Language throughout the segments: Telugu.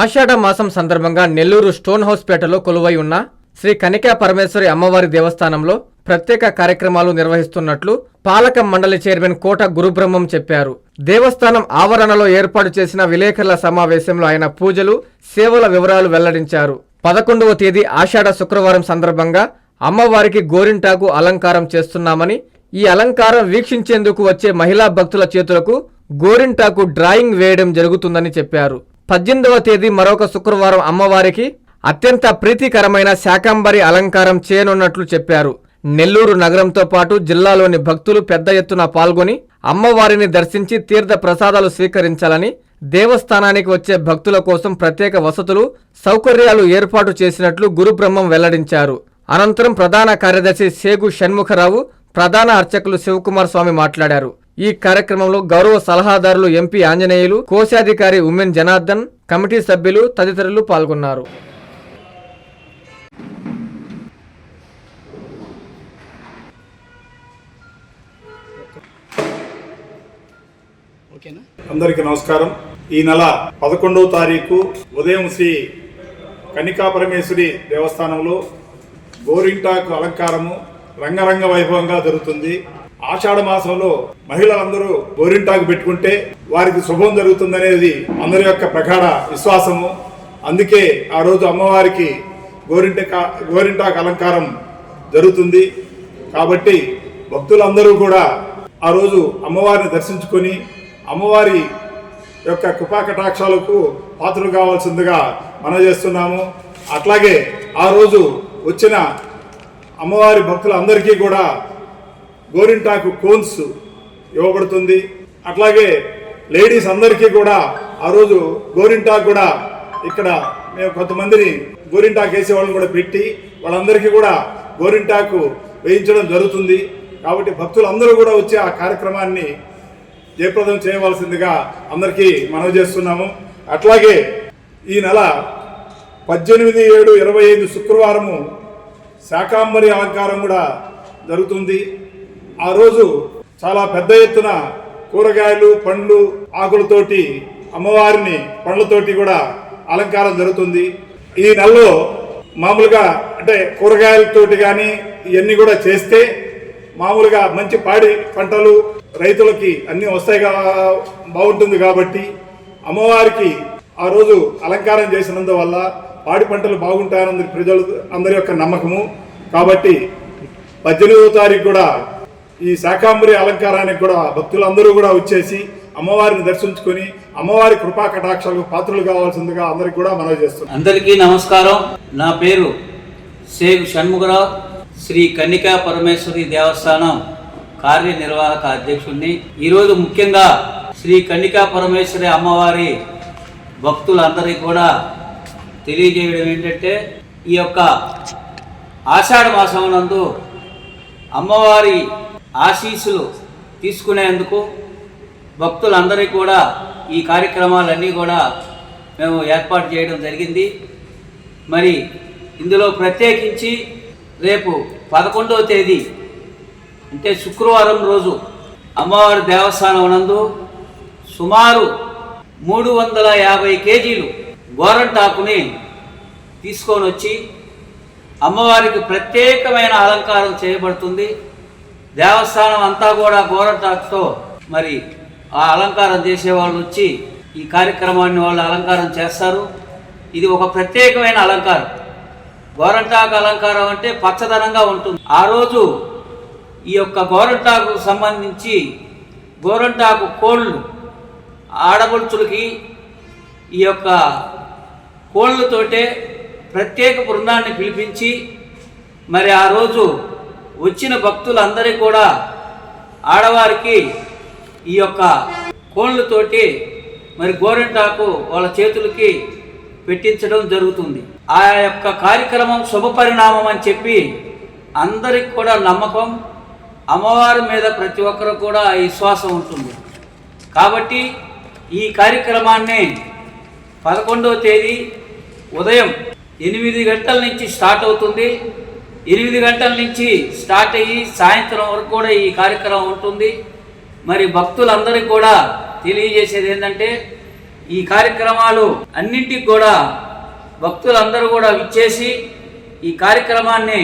ఆషాఢ మాసం సందర్భంగా నెల్లూరు స్టోన్ హౌస్ పేటలో కొలువై ఉన్న శ్రీ కనికా పరమేశ్వరి అమ్మవారి దేవస్థానంలో ప్రత్యేక కార్యక్రమాలు నిర్వహిస్తున్నట్లు పాలక మండలి చైర్మన్ కోట గురుబ్రహ్మం చెప్పారు. దేవస్థానం ఆవరణలో ఏర్పాటు చేసిన విలేకరుల సమావేశంలో ఆయన పూజలు సేవల వివరాలు వెల్లడించారు. పదకొండవ తేదీ ఆషాఢ శుక్రవారం సందర్భంగా అమ్మవారికి గోరింటాకు అలంకారం చేస్తున్నామని ఈ అలంకారం వీక్షించేందుకు వచ్చే మహిళా భక్తుల చేతులకు గోరింటాకు డ్రాయింగ్ వేయడం జరుగుతుందని చెప్పారు. పద్దెనిమిదవ తేదీ మరొక శుక్రవారం అమ్మవారికి అత్యంత ప్రీతికరమైన శాకంబరి అలంకారం చేయనున్నట్లు చెప్పారు. నెల్లూరు నగరంతో పాటు జిల్లాలోని భక్తులు పెద్ద ఎత్తున పాల్గొని అమ్మవారిని దర్శించి తీర్థ ప్రసాదాలు స్వీకరించాలని దేవస్థానానికి వచ్చే భక్తుల కోసం ప్రత్యేక వసతులు సౌకర్యాలు ఏర్పాటు చేసినట్లు గురుబ్రహ్మం వెల్లడించారు. అనంతరం ప్రధాన కార్యదర్శి సేగు షణ్ముఖరావు ప్రధాన అర్చకులు శివకుమార్ స్వామి మాట్లాడారు. ఈ కార్యక్రమంలో గౌరవ సలహాదారులు ఎంపీ ఆంజనేయులు కోశాధికారి ఉమెన్ జనార్దన్ కమిటీ సభ్యులు తదితరులు పాల్గొన్నారు. అందరికి అందరికీ నమస్కారం. ఈ నెల పదకొండవ తారీఖు ఉదయం శ్రీ కనికా పరమేశ్వరి దేవస్థానంలో గోరింటాకు అలంకారము రంగరంగ వైభవంగా జరుగుతుంది. ఆషాఢ మాసంలో మహిళలందరూ గోరింటాకు పెట్టుకుంటే వారికి శుభం జరుగుతుందనేది అందరి యొక్క ప్రగాఢ విశ్వాసము. అందుకే ఆ రోజు అమ్మవారికి గోరింట గోరింటాకు అలంకారం జరుగుతుంది. కాబట్టి భక్తులందరూ కూడా ఆ రోజు అమ్మవారిని దర్శించుకొని అమ్మవారి యొక్క కృపా కటాక్షాలకు పాత్రలు కావాల్సిందిగా మనం చేస్తున్నాము. అట్లాగే ఆ రోజు వచ్చిన అమ్మవారి భక్తులందరికీ కూడా గోరింటాకు కోన్స్ ఇవ్వబడుతుంది. అట్లాగే లేడీస్ అందరికీ కూడా ఆ రోజు గోరింటాకు కూడా ఇక్కడ మేము కొంతమందిని గోరింటాకు వేసే వాళ్ళని కూడా పెట్టి వాళ్ళందరికీ కూడా గోరింటాకు వేయించడం జరుగుతుంది. కాబట్టి భక్తులందరూ కూడా వచ్చి ఆ కార్యక్రమాన్ని జయప్రదం చేయవలసిందిగా అందరికీ మనవి చేస్తున్నాము. అట్లాగే ఈ నెల పద్దెనిమిది ఏడు ఇరవై ఐదు శుక్రవారము శాకాంబరి అలంకారం కూడా జరుగుతుంది. ఆ రోజు చాలా పెద్ద ఎత్తున కూరగాయలు పండ్లు ఆకులతోటి అమ్మవారిని పండ్లతోటి కూడా అలంకారం జరుగుతుంది. ఈ నెలలో మామూలుగా అంటే కూరగాయలతోటి కానీ ఇవన్నీ కూడా చేస్తే మామూలుగా మంచి పాడి పంటలు రైతులకి అన్నీ వస్తాయి కా బాగుంటుంది కాబట్టి అమ్మవారికి ఆ రోజు అలంకారం చేసినందువల్ల పాడి పంటలు బాగుంటాయన్నది ప్రజలు అందరి యొక్క నమ్మకము. కాబట్టి పద్దెనిమిదో తారీఖు కూడా ఈ శాకాంబరి అలంకారానికి కూడా భక్తులందరూ కూడా వచ్చేసి అమ్మవారిని దర్శించుకొని అమ్మవారి కృపా కటాక్షాలకు పాత్రలు కావాల్సిందిగా అందరికి కూడా మనవి చేస్తున్నాం. అందరికీ నమస్కారం. నా పేరు సేవ్ షణ్ముఖరావు శ్రీ కన్నికా పరమేశ్వరి దేవస్థానం కార్యనిర్వాహక అధ్యక్షుడిని ఈరోజు ముఖ్యంగా శ్రీ కన్నికా పరమేశ్వరి అమ్మవారి భక్తులందరికీ కూడా తెలియజేయడం ఏంటంటే ఈ యొక్క ఆషాఢ మాసం నందు అమ్మవారి ఆశీస్సులు తీసుకునేందుకు భక్తులందరికీ కూడా ఈ కార్యక్రమాలన్నీ కూడా మేము ఏర్పాటు చేయడం జరిగింది. మరి ఇందులో ప్రత్యేకించి రేపు పదకొండవ తేదీ అంటే శుక్రవారం రోజు అమ్మవారి దేవస్థానం నందు సుమారు మూడు వందల యాభై కేజీలు గోరంటాకుని తీసుకొని వచ్చి అమ్మవారికి ప్రత్యేకమైన అలంకారం చేయబడుతుంది. దేవస్థానం అంతా కూడా గోరంటాకుతో మరి ఆ అలంకారం చేసే వాళ్ళు వచ్చి ఈ కార్యక్రమాన్ని వాళ్ళు అలంకారం చేస్తారు. ఇది ఒక ప్రత్యేకమైన అలంకారం. గోరంటాకు అలంకారం అంటే పచ్చదనంగా ఉంటుంది. ఆ రోజు ఈ యొక్క గోరంటాకు సంబంధించి గోరంటాకు కోళ్ళు ఆడపడుచులకి ఈ యొక్క కోళ్ళతోటే ప్రత్యేక బృందాన్ని పిలిపించి మరి ఆ రోజు వచ్చిన భక్తులందరికీ కూడా ఆడవారికి ఈ యొక్క కోళ్ళతోటి మరి గోరింటాకు వాళ్ళ చేతులకి పెట్టించడం జరుగుతుంది. ఆ యొక్క కార్యక్రమం శుభపరిణామం అని చెప్పి అందరికి కూడా నమ్మకం అమ్మవారి మీద ప్రతి ఒక్కరు కూడా విశ్వాసం ఉంటుంది. కాబట్టి ఈ కార్యక్రమాన్ని పదకొండవ తేదీ ఉదయం ఎనిమిది గంటల నుంచి స్టార్ట్ అవుతుంది. ఎనిమిది గంటల నుంచి స్టార్ట్ అయ్యి సాయంత్రం వరకు కూడా ఈ కార్యక్రమం ఉంటుంది. మరి భక్తులందరికీ కూడా తెలియజేసేది ఏంటంటే ఈ కార్యక్రమాలు అన్నింటికి కూడా భక్తులందరూ కూడా విచ్చేసి ఈ కార్యక్రమాన్ని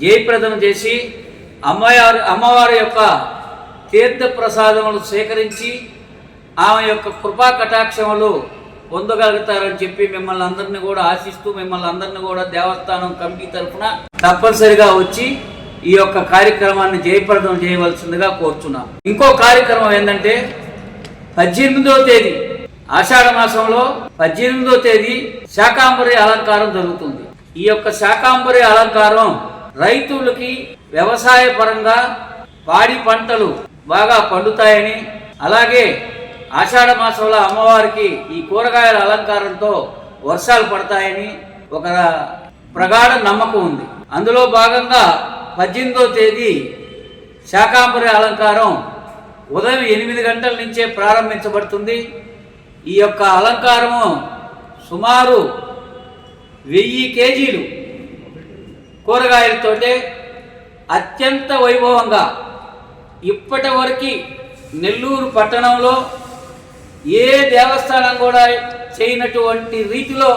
జయప్రదం చేసి అమ్మవారి అమ్మవారి యొక్క తీర్థ ప్రసాదములు స్వీకరించి ఆమె యొక్క కృపా కటాక్షములు పొందగలుగుతారని చెప్పి మిమ్మల్ని అందరినీ కూడా ఆశిస్తూ మిమ్మల్ని అందరినీ కూడా దేవస్థానం కమిటీ తరఫున తప్పనిసరిగా వచ్చి ఈ యొక్క కార్యక్రమాన్ని జయప్రదం చేయవలసిందిగా కోరుచున్నాం. ఇంకో కార్యక్రమం ఏంటంటే పద్దెనిమిదో తేదీ ఆషాఢ మాసంలో పద్దెనిమిదో తేదీ శాకాంబరి అలంకారం జరుగుతుంది. ఈ యొక్క శాకాంబరి అలంకారం రైతులకి వ్యవసాయ పరంగా పాడి పంటలు బాగా పండుతాయని అలాగే ఆషాఢ మాసంలో అమ్మవారికి ఈ కూరగాయల అలంకారంతో వర్షాలు పడతాయని ఒక ప్రగాఢ నమ్మకం ఉంది. అందులో భాగంగా పద్దెనిమిదో తేదీ శాకాంబరి అలంకారం ఉదయం ఎనిమిది గంటల నుంచే ప్రారంభించబడుతుంది. ఈ యొక్క అలంకారము సుమారు వెయ్యి కేజీలు కూరగాయలతోటే అత్యంత వైభవంగా. ఇప్పటి వరకు నెల్లూరు పట్టణంలో ఏ దేవస్థానం కూడా చేయనటువంటి రీతిలో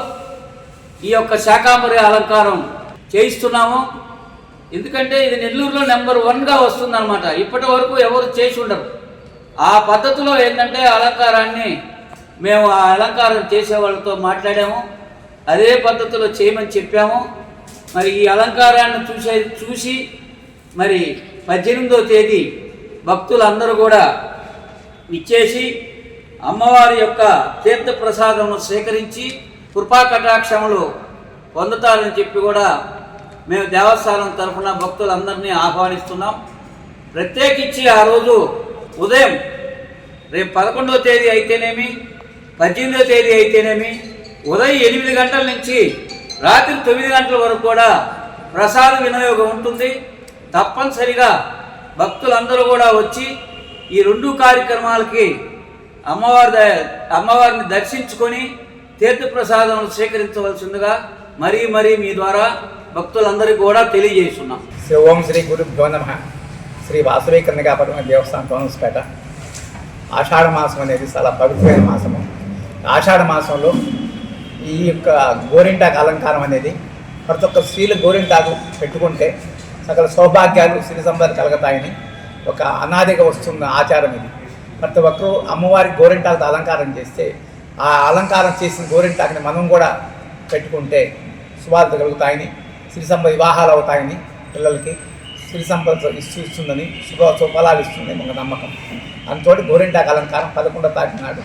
ఈ యొక్క శాకాంబరి అలంకారం చేయిస్తున్నాము. ఎందుకంటే ఇది నెల్లూరులో నెంబర్ వన్గా వస్తుందన్నమాట. ఇప్పటి వరకు ఎవరు చేసి ఉండరు. ఆ పద్ధతిలో ఏంటంటే అలంకారాన్ని మేము ఆ అలంకారం చేసే వాళ్ళతో మాట్లాడాము. అదే పద్ధతిలో చేయమని చెప్పాము. మరి ఈ అలంకారాన్ని చూసే చూసి మరి పద్దెనిమిదో తేదీ భక్తులందరూ కూడా ఇచ్చేసి అమ్మవారి యొక్క తీర్థ ప్రసాదమును స్వీకరించి కృపా కటాక్షములు పొందుతారని చెప్పి కూడా మేము దేవస్థానం తరఫున భక్తులందరినీ ఆహ్వానిస్తున్నాం. ప్రత్యేకించి ఆ రోజు ఉదయం రేపు పదకొండవ తేదీ అయితేనేమి పద్దెనిమిదవ తేదీ అయితేనేమి ఉదయం ఎనిమిది గంటల నుంచి రాత్రి తొమ్మిది గంటల వరకు కూడా ప్రసాద వినియోగం ఉంటుంది. తప్పనిసరిగా భక్తులందరూ కూడా వచ్చి ఈ రెండు కార్యక్రమాలకి అమ్మవారి ద- అమ్మవారిని దర్శించుకొని తీర్థప్రసాదం స్వీకరించవలసిందిగా మరీ మరీ మీ ద్వారా భక్తులందరికీ కూడా తెలియజేస్తున్నాం. శ్రీ ఓం శ్రీ గురుభ్యో నమ. శ్రీ వాసవి కన్యకాపరమ దేవస్థానం కోనస్పేట. ఆషాఢ మాసం అనేది చాలా పవిత్రమైన మాసము. ఆషాఢ మాసంలో ఈ యొక్క గోరింటాకు అలంకారం అనేది ప్రతి ఒక్క స్త్రీలు గోరింటాకు పెట్టుకుంటే సకల సౌభాగ్యాలు సిరి సంపద కలుగుతాయని ఒక అనాదిగా వస్తున్న ఆచారం ఇది. ప్రతి ఒక్కరూ అమ్మవారి గోరింటాలతో అలంకారం చేస్తే ఆ అలంకారం చేసిన గోరింటాకుని మనం కూడా పెట్టుకుంటే శుభాలు కలుగుతాయని సిరి సంపద వివాహాలు అవుతాయని పిల్లలకి సిరి సంపద ఇస్తుందని శుభ శుభలాలు ఇస్తుంది మన నమ్మకం. అందుతోటి గోరింటాకు అలంకారం పదకొండో తారీఖు నాడు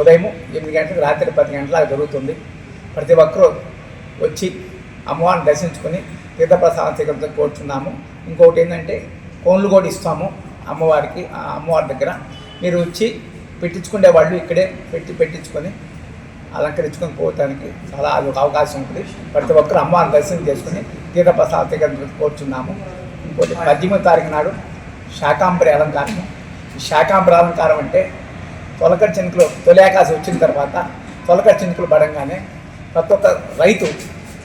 ఉదయం ఎనిమిది గంటలకు రాత్రి పది గంటలకు జరుగుతుంది. ప్రతి ఒక్కరూ వచ్చి అమ్మవారిని దర్శించుకొని తీర్థప్రసాదం స్వీకరించ కోరుచున్నాము. ఇంకొకటి ఏంటంటే కోన్లు కూడా ఇస్తాము. అమ్మవారికి ఆ అమ్మవారి దగ్గర మీరు వచ్చి పెట్టించుకునే వాళ్ళు ఇక్కడే పెట్టి పెట్టించుకొని అలంకరించుకొని పోవటానికి చాలా అది ఒక అవకాశం ఉంటుంది ప్రతి ఒక్కరు అమ్మవారిని దర్శనం చేసుకుని తీర్థప్రసాద దగ్గర కోరుచున్నాము. ఇంకోటి పద్దెనిమిది తారీఖు నాడు శాకాంబరి అలంకారం ఈ శాకాంబరి అలంకారం అంటే తొలకరి చినుకులు తొలి ఆకాశం వచ్చిన తర్వాత తొలకరి చినుకులు పడంగానే ప్రతి ఒక్క రైతు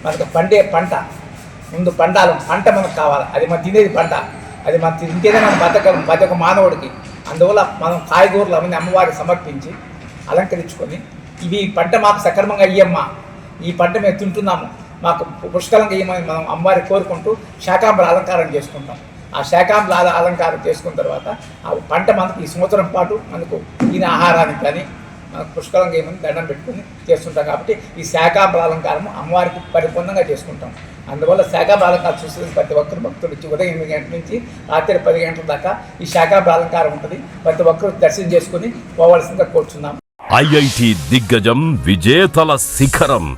మనకు పండే పంట ముందు పండాలి పంట మనకు కావాలి. అది మనం తినేది పంట. అది మనం తింటేనే మనం బతకం ప్రతి ఒక్క మానవుడికి. అందువల్ల మనం కాయగూరలు అవన్నీ అమ్మవారికి సమర్పించి అలంకరించుకొని ఇవి పంట మాకు సక్రమంగా ఇయ్యమ్మా. ఈ పంట మేము తింటున్నాము. మాకు పుష్కలంగా ఇయ్యమని మనం అమ్మవారిని కోరుకుంటూ శాకాంబర అలంకారం చేసుకుంటాం. ఆ శాకాంబర అలంకారం చేసుకున్న తర్వాత ఆ పంట మనకు ఈ సంవత్సరం పాటు మనకు ఈయన ఆహారానికి కానీ పుష్కలంగా ఏమని దండం పెట్టుకుని చేస్తుంటాం కాబట్టి ఈ శాకాంబర అమ్మవారికి పరిపూర్ణంగా చేసుకుంటాం. అందువల్ల శాకాంబర చూసేది ప్రతి ఒక్కరు భక్తులు. ఉదయం ఎనిమిది గంటల నుంచి రాత్రి పది గంటల దాకా ఈ శాకాంబర ఉంటుంది. ప్రతి ఒక్కరు దర్శనం చేసుకుని పోవాల్సిందిగా కోరుచున్నాం. ఐఐటి దిగ్గజం విజేతల శిఖరం.